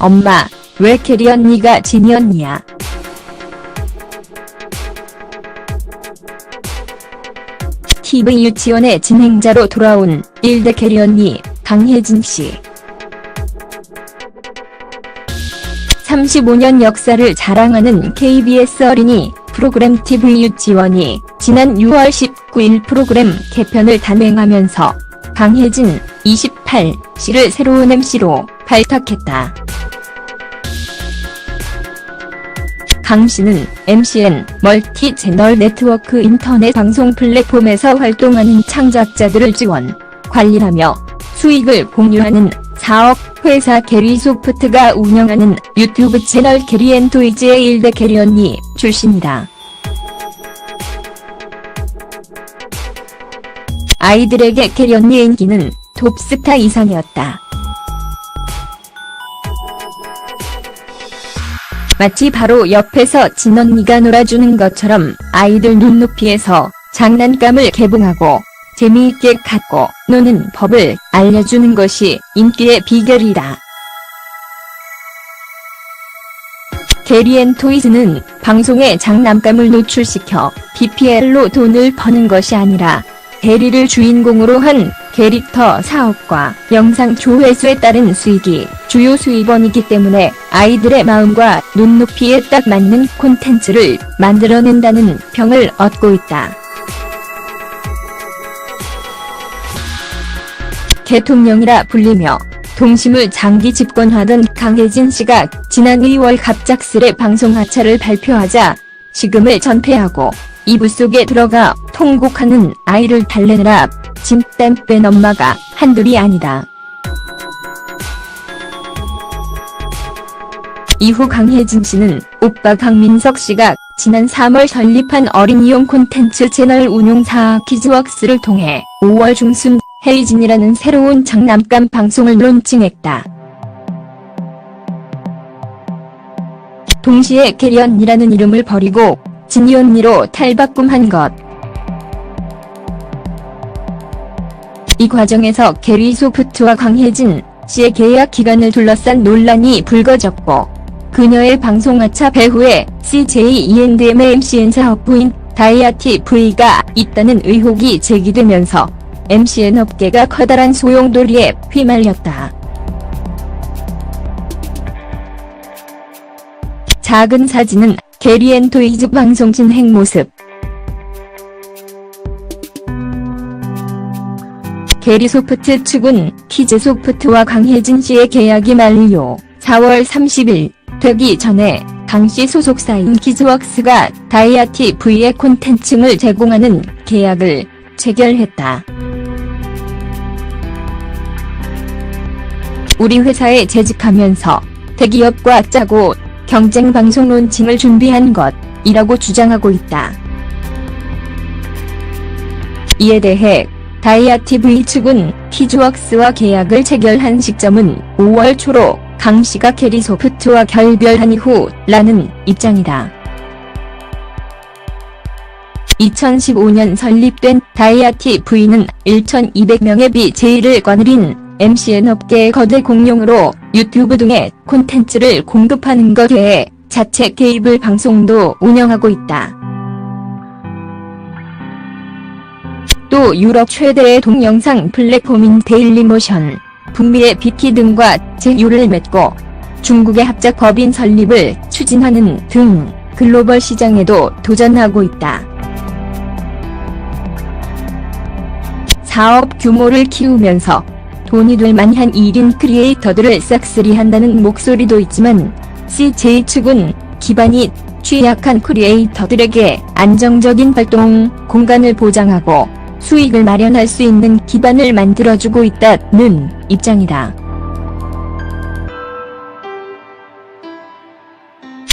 엄마, 왜 캐리 언니가 진이 언니야? TV 유치원의 진행자로 돌아온 1대 캐리 언니, 강혜진 씨. 35년 역사를 자랑하는 KBS 어린이 프로그램 TV 유치원이 지난 6월 19일 프로그램 개편을 단행하면서 강혜진 28 씨를 새로운 MC로 발탁했다. 강 씨는 MCN 멀티 채널 네트워크 인터넷 방송 플랫폼에서 활동하는 창작자들을 지원, 관리하며 수익을 공유하는 사업 회사 게리 소프트가 운영하는 유튜브 채널 게리 앤 토이즈의 1대 게리 언니 출신이다. 아이들에게 게리 언니의 인기는 톱스타 이상이었다. 마치 바로 옆에서 진언니가 놀아주는 것처럼 아이들 눈높이에서 장난감을 개봉하고 재미있게 갖고 노는 법을 알려주는 것이 인기의 비결이다. 게리앤 토이즈는 방송에 장난감을 노출시켜 BPL로 돈을 버는 것이 아니라 게리를 주인공으로 한 캐릭터 사업과 영상 조회수에 따른 수익이 주요 수입원이기 때문에 아이들의 마음과 눈높이에 딱 맞는 콘텐츠를 만들어낸다는 평을 얻고 있다. 대통령이라 불리며 동심을 장기 집권하던 강혜진 씨가 지난 2월 갑작스레 방송 하차를 발표하자 식음을 전폐하고 이불 속에 들어가 통곡하는 아이를 달래느라 짐땀 뺀 엄마가 한둘이 아니다. 이후 강혜진 씨는 오빠 강민석 씨가 지난 3월 설립한 어린이용 콘텐츠 채널 운용사 키즈웍스를 통해 5월 중순 헤이진이라는 새로운 장난감 방송을 론칭했다. 동시에 캐리언이라는 이름을 버리고 진이 언니로 탈바꿈한 것. 이 과정에서 게리 소프트와 강혜진 씨의 계약 기간을 둘러싼 논란이 불거졌고 그녀의 방송 하차 배후에 CJ E&M의 MCN 사업부인 다이아티 V가 있다는 의혹이 제기되면서 MCN 업계가 커다란 소용돌이에 휘말렸다. 작은 사진은 게리앤 토이즈 방송 진행 모습. 게리 소프트 측은 키즈 소프트와 강혜진 씨의 계약이 만료 4월 30일 되기 전에 강씨 소속사인 키즈웍스가 다이아티 V의 콘텐츠를 제공하는 계약을 체결했다. 우리 회사에 재직하면서 대기업과 짜고 경쟁 방송 론칭을 준비한 것이라고 주장하고 있다. 이에 대해 다이아TV 측은 키즈웍스와 계약을 체결한 시점은 5월 초로 강 씨가 캐리 소프트와 결별한 이후 라는 입장이다. 2015년 설립된 다이아TV는 1,200명의 BJ를 거느린 MCN 업계의 거대 공룡으로 유튜브 등의 콘텐츠를 공급하는 것 외에 자체 케이블 방송도 운영하고 있다. 또 유럽 최대의 동영상 플랫폼인 데일리모션, 북미의 비키 등과 제휴를 맺고 중국의 합작법인 설립을 추진하는 등 글로벌 시장에도 도전하고 있다. 사업 규모를 키우면서 돈이 될 만한 1인 크리에이터들을 싹쓸이 한다는 목소리도 있지만 CJ 측은 기반이 취약한 크리에이터들에게 안정적인 활동 공간을 보장하고 수익을 마련할 수 있는 기반을 만들어주고 있다는 입장이다.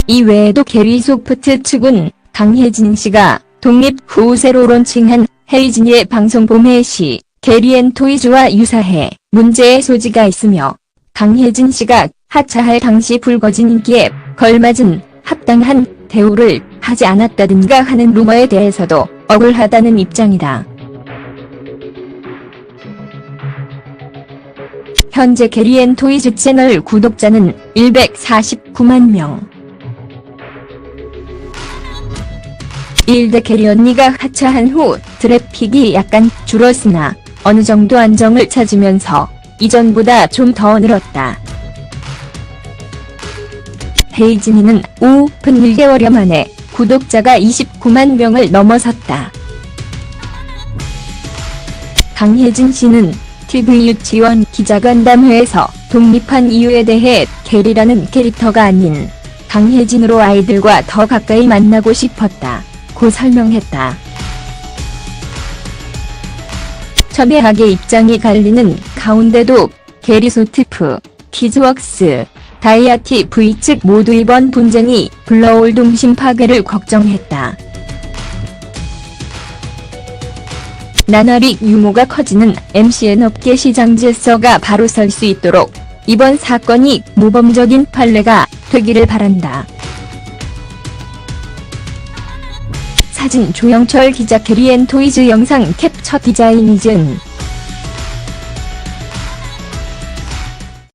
이 외에도 게리소프트 측은 강혜진 씨가 독립 후 새로 론칭한 헤이진이의 방송 봄의 시 게리앤 토이즈와 유사해 문제의 소지가 있으며 강혜진 씨가 하차할 당시 불거진 인기에 걸맞은 합당한 대우를 하지 않았다든가 하는 루머에 대해서도 억울하다는 입장이다. 현재 게리앤 토이즈 채널 구독자는 149만 명. 1대 게리 언니가 하차한 후 트래픽이 약간 줄었으나 어느 정도 안정을 찾으면서 이전보다 좀 더 늘었다. 헤이진이는 오픈 1개월여 만에 구독자가 29만 명을 넘어섰다. 강혜진 씨는 TV 유치원 기자간담회에서 독립한 이유에 대해 게리라는 캐릭터가 아닌 강혜진으로 아이들과 더 가까이 만나고 싶었다. 고 설명했다. 첨예하게 입장이 갈리는 가운데도 게리소트프, 키즈웍스, 다이아티 V 측 모두 이번 분쟁이 불러올 동심 파괴를 걱정했다. 나날이 유모가 커지는 MCN 업계 시장 질서가 바로 설 수 있도록 이번 사건이 모범적인 판례가 되기를 바란다. 사진 조영철 기자 캐리앤 토이즈 영상 캡처 디자인 이즌